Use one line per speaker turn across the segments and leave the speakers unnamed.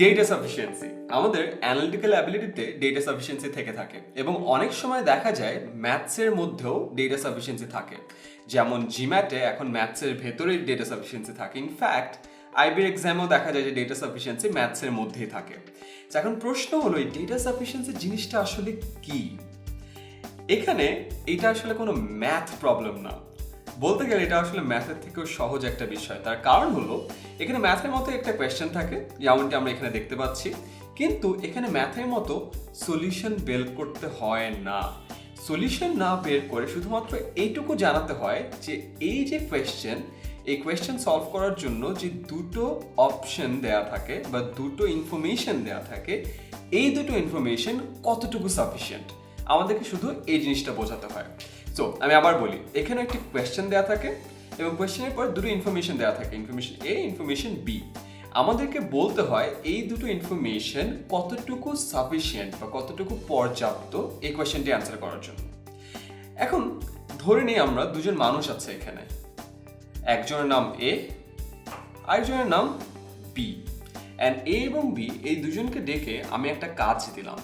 Data sufficiency আমাদের analytical অ্যাবিলিটিতে data sufficiency থেকে থাকে এবং অনেক সময় দেখা যায় ম্যাথসের মধ্যেও ডেটা সাফিসিয়েন্সি থাকে। যেমন জিম্যাটে এখন ম্যাথসের ভেতরেই ডেটা সাফিসিয়েন্সি থাকে। ইনফ্যাক্ট আইবির এক্সামেও দেখা যায় যে ডেটা সাফিসিয়েন্সি ম্যাথসের মধ্যেই থাকে। এখন প্রশ্ন হলো, এই ডেটা সাফিসিয়েন্সি জিনিসটা আসলে কি? এখানে এটা আসলে কোনো ম্যাথ প্রবলেম না। বলতে গেলে এটা আসলে ম্যাথের থেকেও সহজ একটা বিষয়। তার কারণ হলো, এখানে ম্যাথের মতো একটা কোয়েশ্চেন থাকে, যেমনটি আমরা এখানে দেখতে পাচ্ছি। কিন্তু এখানে ম্যাথের মতো সলিউশন বের করতে হয় না। সলিউশন না বের করে শুধুমাত্র এইটুকু জানাতে হয় যে, এই যে কোয়েশ্চেন এই কোয়েশ্চেন সলভ করার জন্য যে দুটো অপশন দেয়া থাকে বা দুটো ইনফরমেশন দেয়া থাকে, এই দুটো ইনফরমেশন কতটুকু সাফিসিয়েন্ট আমাদেরকে শুধু এই জিনিসটা বোঝাতে হয়। সো আমি আবার বলি এখানে একটি কোয়েশ্চেন দেওয়া থাকে এবং কোয়েশ্চেনের পর দুটো ইনফরমেশন দেওয়া থাকে ইনফরমেশন এ ইনফরমেশন বি আমাদেরকে বলতে হয় এই দুটো ইনফরমেশন কতটুকু সাফিসিয়েন্ট বা কতটুকু পর্যাপ্ত এই কোয়েশ্চেনটি অ্যান্সার করার জন্য। এখন, ধরে নিই আমরা দুজন মানুষ আছে এখানে। একজনের নাম এ আরেকজনের নাম বি অ্যান্ড এ এবং বি এই দুজনকে ডেকে আমি একটা কাজ দিলাম।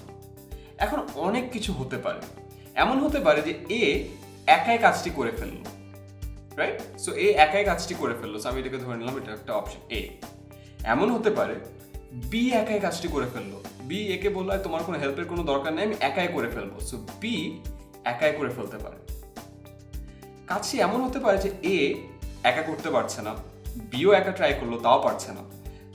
এখন অনেক কিছু হতে পারে। এমন হতে পারে যে এ একাই কাজটি করে ফেলল রাইট সো এ একাই কাজটি করে ফেলল আমি এটাকে ধরে নিলাম, এটা একটা অপশন এ এমন হতে পারে বি একাই কাজটি করে ফেলল বি একে বলল তোমার কোনো হেল্পের কোনো দরকার নেই, আমি একাই করে ফেলব। সো বি একাই করে ফেলতে পারে। কাজটি এমন হতে পারে যে এ একা করতে পারছে না বিও একা ট্রাই করল, তাও পারছে না।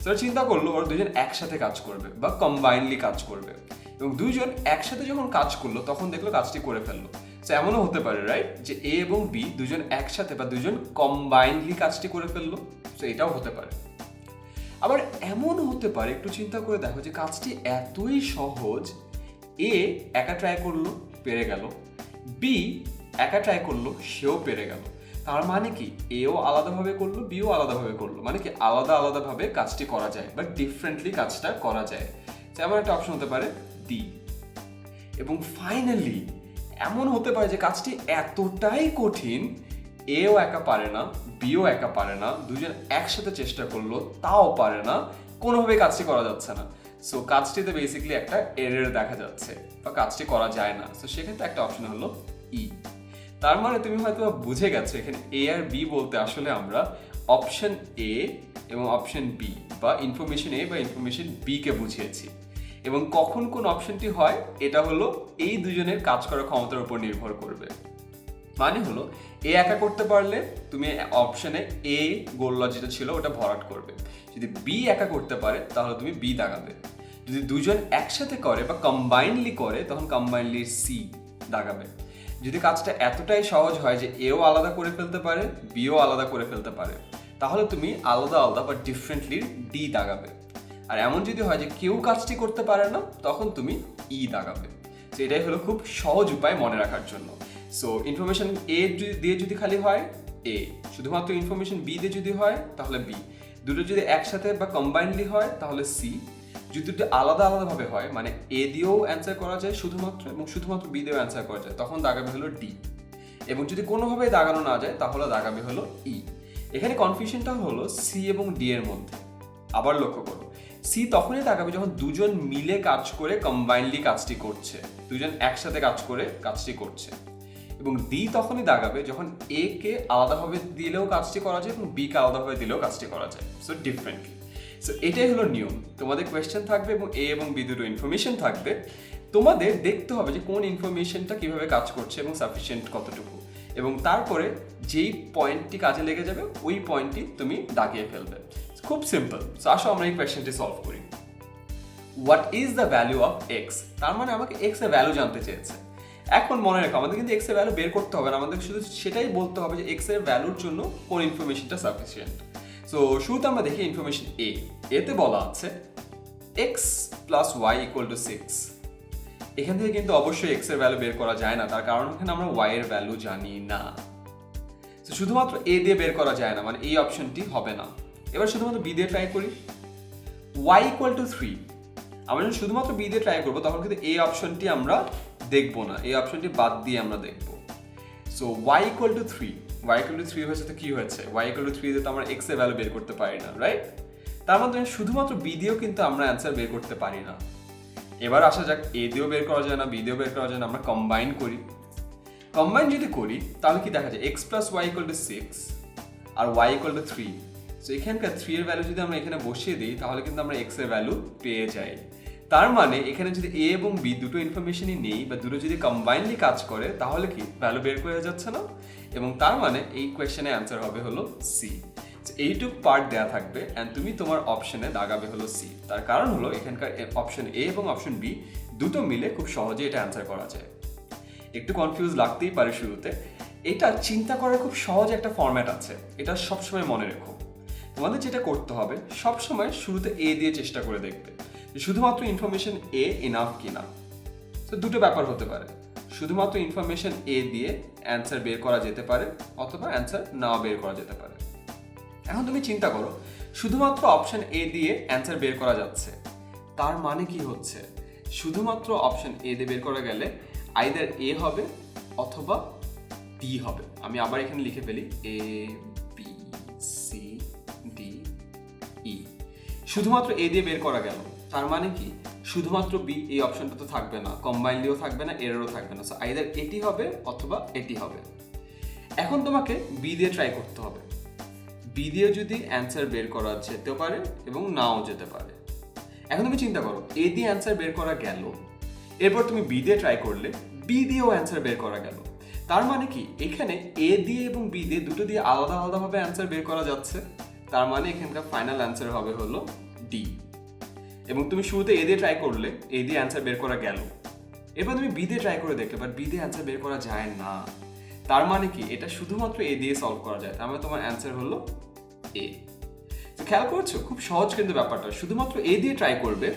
স্যার চিন্তা করল, ওরা দুজন একসাথে কাজ করবে বা কম্বাইনলি কাজ করবে। এবং দুইজন একসাথে যখন কাজ করল, তখন দেখল কাজটি করে ফেলল। তো এমনও হতে পারে রাইট যে এ এবং বি দুজন একসাথে বা দুজন কম্বাইনলি কাজটি করে ফেলল। তো এটাও হতে পারে। আবার এমন হতে পারে, একটু চিন্তা করে দেখো যে কাজটি এতই সহজ এ একা ট্রাই করল, পেরে গেল। বি একা ট্রাই করল, সেও পেরে গেল। তার মানে কি? এও আলাদাভাবে করল বিও আলাদাভাবে করল। মানে কি? আলাদা আলাদাভাবে কাজটি করা যায় বা ডিফারেন্টলি কাজটা করা যায়। যেমন একটা অপশন হতে পারে ডি এবং ফাইনালি এমন হতে পারে যে কাজটি এতটাই কঠিন, এও একা পারে না, বিও একা পারে না, দুজন একসাথে চেষ্টা করল, তাও পারে না কোনোভাবে কাজটি করা যাচ্ছে না। সো কাজটিতে বেসিক্যালি একটা এরর দেখা যাচ্ছে বা কাজটি করা যায় না। সো সেক্ষেত্রে একটা অপশন হলো ই তার মানে তুমি হয়তো বুঝে গেছো, এখানে এ আর বি বলতে আসলে আমরা অপশন এ এবং অপশন বি বা ইনফরমেশন এ বা ইনফরমেশন বি কে বুঝিয়েছি। এবং কখন কোন অপশনটি হয়, এটা হলো এই দুজনের কাজ করার ক্ষমতার উপর নির্ভর করবে। মানে হলো, এ একা করতে পারলে তুমি অপশনে এ গোল যেটা ছিল ওটা ভরাট করবে। যদি বি একা করতে পারে, তাহলে তুমি বি দাগাবে। যদি দুজন একসাথে করে বা কম্বাইনলি করে, তখন কম্বাইনলি সি দাগাবে। যদি কাজটা এতটাই সহজ হয় যে এও আলাদা করে ফেলতে পারে বিও আলাদা করে ফেলতে পারে, তাহলে তুমি আলাদা আলাদা বা ডিফারেন্টলি ডি দাগাবে। আর এমন যদি হয় যে কেউ কাজটি করতে পারে না, তখন তুমি ই দাগাবে তো এটাই হলো খুব সহজ উপায় মনে রাখার জন্য। সো ইনফরমেশন এ দিয়ে যদি খালি হয় এ শুধুমাত্র ইনফরমেশন বি দিয়ে যদি হয়, তাহলে বি দুটো যদি একসাথে বা কম্বাইনলি হয়, তাহলে সি যদি দুটো আলাদা আলাদাভাবে হয় মানে এ দিয়েও অ্যান্সার করা যায় শুধুমাত্র এবং শুধুমাত্র বি দিয়েও অ্যান্সার করা যায়, তখন দাগাবে হলো ডি এবং যদি কোনোভাবেই দাগানো না যায়, তাহলে দাগাবে হলো ই এখানে কনফিউশনটা হলো সি এবং ডি এর মধ্যে। আবার লক্ষ্য করো। সি তখনই তাকাবে যখন দুজন মিলে কাজ করে কম্বাইনলি কাজটি করছে। দুজন একসাথে কাজ করে কাজটি করছে। এবং ডি তখনই দাগাবে যখন এ কে আলাদাভাবে দিলেও কাজটি করা যায় এবং বি কে আলাদাভাবে দিলেও কাজটি করা যায়। সো ডিফারেন্টলি সো এটাই হলো নিয়ম। তোমাদের কোয়েশ্চেন থাকবে এবং এ এবং বি দুটো ইনফরমেশন থাকবে। তোমাদের দেখতে হবে যে কোন ইনফরমেশনটা কীভাবে কাজ করছে এবং সাফিসিয়েন্ট কতটুকু। এবং তারপরে যেই পয়েন্টটি কাজে লেগে যাবে, ওই পয়েন্টটি তুমি দাগিয়ে ফেলবে। খুব সিম্পল সো আসো আমরা এই কোয়েশ্চেনটি সলভ করি। What is the value of X তার মানে আমাকে এক্সের ভ্যালু জানতে চেয়েছে। এখন মনে রেখো, আমাদের কিন্তু এক্সের ভ্যালু বের করতে হবে না, আমাদের শুধু সেটাই বলতে হবে যে এক্সের ভ্যালুর জন্য কোন ইনফরমেশনটা সাফিসিয়েন্ট সো শুরুতে আমরা দেখি ইনফরমেশন এ এতে বলা আছে X plus Y equal to six এখান থেকে কিন্তু অবশ্যই এক্সের ভ্যালু বের করা যায় না, তার কারণ এখানে আমরা ওয়াই এর ভ্যালু জানি না। শুধুমাত্র এ দিয়ে বের করা যায় না মানে এই অপশনটি হবে না। এবার শুধুমাত্র বি দিয়ে ট্রাই করি। ওয়াই ইকুয়াল টু থ্রি আমরা যখন শুধুমাত্র বি দিয়ে ট্রাই করব, তখন কিন্তু এই অপশনটি আমরা দেখব না। এই অপশনটি বাদ দিয়ে আমরা দেখব। So Y equal to three Y equal to three হয়েছে তো কি হয়েছে? ওয়াই ইকুয়াল টু থ্রি দিয়ে তো আমরা এক্সের ভ্যালু বের করতে পারি না রাইট তার মাধ্যমে শুধুমাত্র বি দিয়েও কিন্তু আমরা অ্যান্সার বের করতে পারি না। এবার আসা যাক এ দিয়েও বের করা যায় না বি দিয়েও বের করা যায় না, আমরা কম্বাইন করি। কম্বাইন যদি করি, তাহলে কি দেখা যায়? X plus Y equal to six R Y equal to three so এখানকার থ্রি এর ভ্যালু যদি আমরা এখানে বসিয়ে দিই, তাহলে কিন্তু আমরা এক্সের ভ্যালু পেয়ে যাই। তার মানে এখানে যদি এ এবং বি দুটো ইনফরমেশনই নেই বা দুটো যদি কম্বাইনলি কাজ করে, তাহলে কি ভ্যালু বের করে যাচ্ছে না? এবং তার মানে এই কোয়েশ্চেনে অ্যান্সার হবে হলো সি এইটুক পার্ট দেয়া থাকবে অ্যান্ড তুমি তোমার অপশনে দাগাবে হলো সি তার কারণ হলো, এখানকার অপশন এ এবং অপশন বি দুটো মিলে খুব সহজে এটা অ্যান্সার করা যায়। একটু কনফিউজ লাগতেই পারে শুরুতে। এটা চিন্তা করার খুব সহজ একটা ফর্ম্যাট আছে। এটা সবসময় মনে রেখো। তোমাদের যেটা করতে হবে, সবসময় শুরুতে এ দিয়ে চেষ্টা করে দেখবে শুধুমাত্র ইনফরমেশন এ ইনাফ কিনা। তো দুটো ব্যাপার হতে পারে। শুধুমাত্র ইনফরমেশন এ দিয়ে অ্যান্সার বের করা যেতে পারে, অথবা অ্যান্সার নাও বের করা যেতে পারে। এখন তুমি চিন্তা করো, শুধুমাত্র অপশন এ দিয়ে অ্যান্সার বের করা যাচ্ছে, তার মানে কি হচ্ছে? শুধুমাত্র অপশন এ দিয়ে বের করা গেলে আইদার এ হবে অথবা বি হবে। আমি আবার এখানে লিখে ফেলি এ শুধুমাত্র এ দিয়ে বের করা গেল। তার মানে কি? শুধুমাত্র বি এই অপশনটা তো থাকবে না। কম্বাইনলিও থাকবে না এরও থাকবে না। সো আইদার এটি হবে অথবা এটি হবে। এখন তোমাকে বি দিয়ে ট্রাই করতে হবে। বি দিয়ে যদি অ্যান্সার বের করা যেতে পারে এবং নাও যেতে পারে। এখন তুমি চিন্তা করো এ দিয়ে অ্যান্সার বের করা গেল। এরপর তুমি বি দিয়ে ট্রাই করলে বি দিয়েও অ্যান্সার বের করা গেল। তার মানে কি? এখানে এ দিয়ে এবং বি দিয়ে দুটো দিয়ে আলাদা আলাদাভাবে অ্যান্সার বের করা যাচ্ছে। তার মানে এখানকার ফাইনাল অ্যান্সার হবে হলো ডি এবং তুমি শুরুতে এ দিয়ে ট্রাই করলে এ দিয়ে অ্যান্সার বের করা গেল। এবার তুমি বি দিয়ে ট্রাই করে দেখলে বাট বি অ্যান্সার বের করা যায় না। তার মানে কি? এটা শুধুমাত্র এ দিয়ে সলভ করা যায়। তার মানে তোমার অ্যান্সার হলো এ তো খেয়াল করছ? খুব সহজ কিন্তু ব্যাপারটা। শুধুমাত্র এ দিয়ে ট্রাই করবে।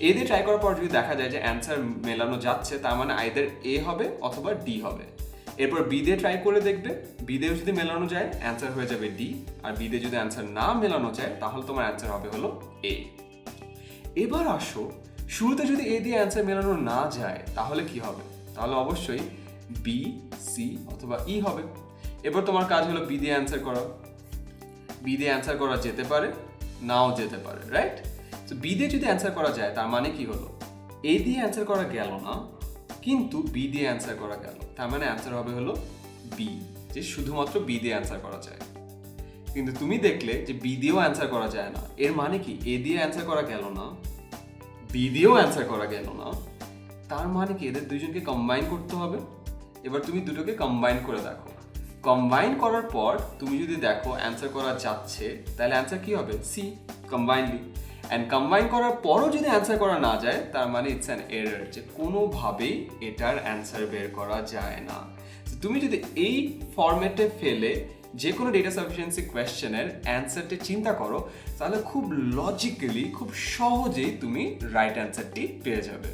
এ দিয়ে ট্রাই করার পর যদি দেখা যায় যে অ্যান্সার মেলানো যাচ্ছে, তার মানে আইদার এ হবে অথবা ডি হবে। এরপর বি দিয়ে ট্রাই করে দেখবে। বি দিয়ে যদি মেলানো যায় অ্যান্সার হয়ে যাবে ডি আর বি দিয়ে যদি অ্যান্সার না মেলানো যায়, তাহলে তোমার অ্যান্সার হবে হলো এ এবার আসো, শুরুতে যদি এ দিয়ে অ্যান্সার মেলানো না যায়, তাহলে কি হবে? তাহলে অবশ্যই বি সি অথবা ই হবে। এবার তোমার কাজ হলো বি দিয়ে অ্যান্সার করা। বি দিয়ে অ্যান্সার করা যেতে পারে, নাও যেতে পারে রাইট তো বি দিয়ে যদি অ্যান্সার করা যায়, তার মানে কি হলো? এ দিয়ে অ্যান্সার করা গেল না কিন্তু বি দিয়ে অ্যান্সার করা গেল। তার মানে অ্যান্সার হবে হলো বি যে শুধুমাত্র বি দিয়ে অ্যান্সার করা যায়। কিন্তু তুমি দেখলে যে বি দিয়েও অ্যান্সার করা যায় না। এর মানে কি? এ দিয়ে অ্যান্সার করা গেল না। বি দিয়েও অ্যান্সার করা গেল না। তার মানে কি? এদের দুইজনকে কম্বাইন করতে হবে। এবার তুমি দুটোকে কম্বাইন করে দেখো। কম্বাইন করার পর তুমি যদি দেখো অ্যান্সার করা যাচ্ছে, তাহলে অ্যান্সার কি হবে? সি কম্বাইনলি অ্যান্ড কম্বাইন করার পরও যদি অ্যান্সার করা না যায়, তার মানে ইটস অ্যান এরার যে কোনোভাবেই এটার অ্যান্সার বের করা যায় না। তুমি যদি এই ফর্মেটে ফেলে যে কোনো ডেটা সাফিসিয়েন্সি কোয়েশ্চেনের অ্যান্সারটি চিন্তা করো, তাহলে খুব লজিক্যালি খুব সহজেই তুমি রাইট অ্যান্সারটি পেয়ে যাবে।